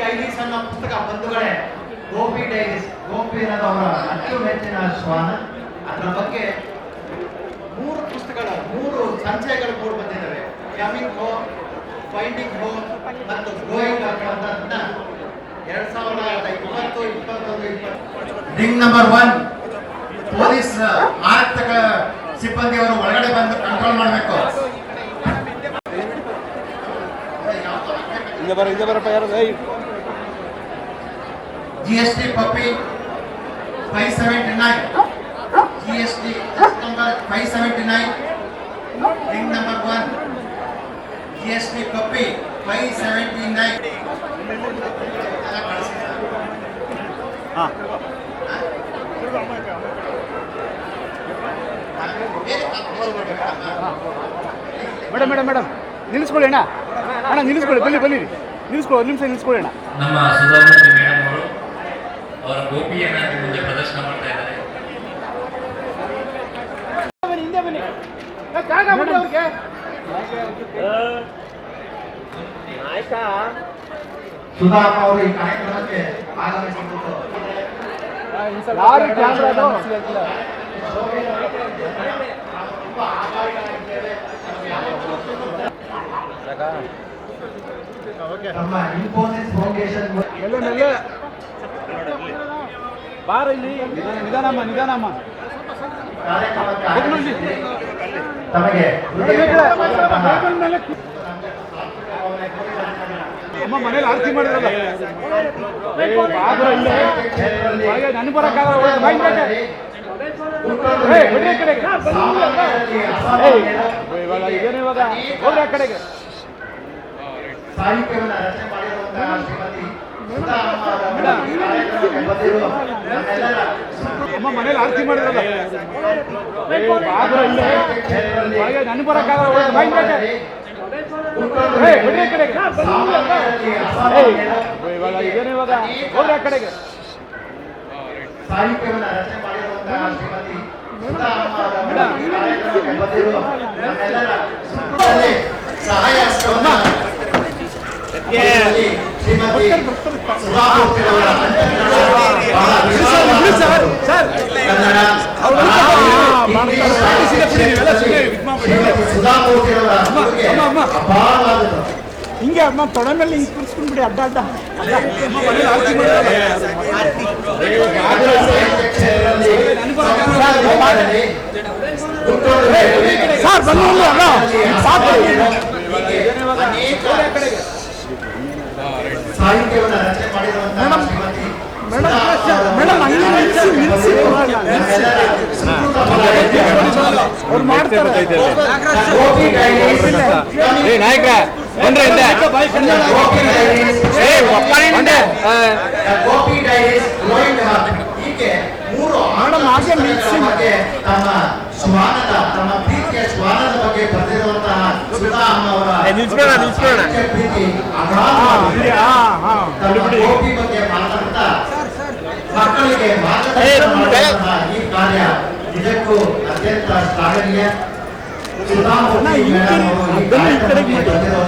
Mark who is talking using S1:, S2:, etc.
S1: Diaries ಅನ್ನೋ ಪುಸ್ತಕ ಬಂಧುಗಳೇ ಗೋಪಿ ಡೈರೀಸ್ ಗೋಪಿ ಅನ್ನೋದು ಅವರ ಅಚ್ಚುಮೆಚ್ಚಿನ ಶ್ವಾನ. ಅದರ ಬಗ್ಗೆ ಮೂರು ಪುಸ್ತಕಗಳ ಮೂರು ಸಂಚಯಗಳು ಮೂರು ಬಂದಿದ್ದಾವೆ. ಕಮಿಂಗ್ ಹೋಮ್ ಫೈಂಡಿಂಗ್ ಹೋಮ್ ಮತ್ತು ಗೋಯಿಂಗ್ ಅನ್ನೋದನ್ನ ಎರಡ್ ಸಾವಿರದ ಇಪ್ಪತ್ತು ಇಪ್ಪತ್ತೊಂದು ಇಪ್ಪತ್ತು. ರಿಂಗ್ ನಂಬರ್ ಒನ್ ಪೊಲೀಸ್ ಆರ್ಥಿಕ ಸಿಬ್ಬಂದಿಯವರು ಒಳಗಡೆ ಬಂದು ಕಂಟ್ರೋಲ್ ಮಾಡಬೇಕು.
S2: ಹಿಂಗೆ ಬರ ಹಿಂಗೆ ಬರಪ್ಪ ಯಾರು?
S1: seventy nine ring number one G S T ಪಪ್ಪಿ ಫೈವ್ ಸೆವೆಂಟಿ ನೈನ್
S2: ಹಾಂ ಮೇಡಮ್ ಮೇಡಮ್ ಮೇಡಮ್ ನಿಲ್ಲಿಸ್ಕೊಳ್ಳಿ ಅಣ್ಣ ಅಣ್ಣ ನಿಲ್ಲಿಸ್ಕೊಳ್ಳಿ ಬನ್ನಿ ಬನ್ನಿ ನಿಲ್ಲಿಸ್ಕೊಳ್ಳಿ ಒಂದು ನಿಮಿಷ ನಿಲ್ಲಿಸ್ಕೊಳ್ಳಿ ಅಣ್ಣ
S3: ನಮ್ಮ
S1: ಸುಧಾಮ್ ಅವರು ಈ ಕಾರ್ಯಕ್ರಮಕ್ಕೆ ಆಗಮಿಸಿದ್ದು
S2: ಯಾರು ಕ್ಯಾಮ್ರಾ
S1: ನಮ್ಮ ಇನ್ಫೋಸಿಸ್ ಫೌಂಡೇಶನ್
S2: ಬಾರ ಇಲ್ಲಿ. ನಿಧಾನಮ್ಮ ನಿಧಾನಮ್ಮ.
S1: ಕಾರ್ಯಕ್ರಮಕ್ಕೆ ತಮಗೆ
S2: ಅಮ್ಮ ಮನೇಲಿ ಆರತಿ ಮಾಡಿದ್ರಲ್ಲ ನನಗೆ ಬರೋಕ್ಕಾಗಲ್ಲ
S1: ಅಸಾಮಾನ್ಯರು
S2: ಇವಾಗ ಇದೇನು ಇವಾಗ? ಹೋಗ್ರಿ ಆ ಕಡೆಗೆ.
S1: ಸಾಹಿತ್ಯವನ್ನು ರಚನೆ ಮಾಡಿರುವಂತಹ ಶ್ರೀಮತಿ ಅಮ್ಮ
S2: ಮನೇಲಿ ಆರತಿ ಮಾಡಿದ್ರಲ್ಲ ಬರೋಕ್ಕಾಗಲ್ಲ ಬಿಡ್ರಿ ಆ ಕಡೆಗೆ.
S1: ಸಾಮಾನ್ಯರಲ್ಲಿ
S2: ಏಯ್,
S1: ಅಸಾಮಾನ್ಯರು
S2: ಇವಾಗ ಇದೇನು ಇವಾಗ? ಹೋಗ್ರಿ ಆ ಕಡೆಗೆ.
S1: ಸಾಹಿತ್ಯವನ್ನು ರಚನೆ ಮಾಡಿರುವಂತಹ ಶ್ರೀಮತಿ ಸಹಾಯ ಶ್ರೀಮತಿ
S2: ಹಿಂಗೆ ಅಮ್ಮ ತೊಡೆ ಮೇಲೆ ಹಿಂಗೆ ಕುಡಿಸ್ಕೊಂಡ್ಬಿಡಿ ಅಡ್ಡ ಅಡ್ಡ ಸರ್ ಅಲ್ಲ ಸಾಕು ಮೇಡಮ್ ಮೇಡಮ್ ಅವ್ರು ಮಾಡ್ತಾರೆ. ನಾಯಕ ಬಂದ್ರೆ ಹಿಂದೆ ಮೇಡಮ್ ಹಾಗೆ ನಿಲ್ಲಿಸಿ
S1: ಬಗ್ಗೆ ತಮ್ಮ ಶ್ವಾನದ ತಮ್ಮ ಪ್ರೀತಿಯ ಶ್ವಾನದ ಬಗ್ಗೆ ಬರೆದಿರುವಂತಹ ಸುಧಾ ಅಮ್ಮ ಅವರ
S2: ನಿಲ್ಸ್ಬೇಡ, ನಿಲ್ಸ್ಬೇಡ.
S1: ಪ್ರೀತಿ. ಗೋಪಿ ಬಗ್ಗೆ ಮಾತನಾಡ್ತಾ ಮಕ್ಕಳಿಗೆ ಮಾರ್ಗದರ್ಶನ ಈ ಕಾರ್ಯ ನಿಜಕ್ಕೂ ಅತ್ಯಂತ ಶ್ಲಾಘನೀಯ ಸುಧಾಮೂರ್ತಿ ಮೇಡಮ್ ಅವರು ಈ ಕಾರ್ಯಕ್ರಮಕ್ಕೆ ಬಂದಿರುವ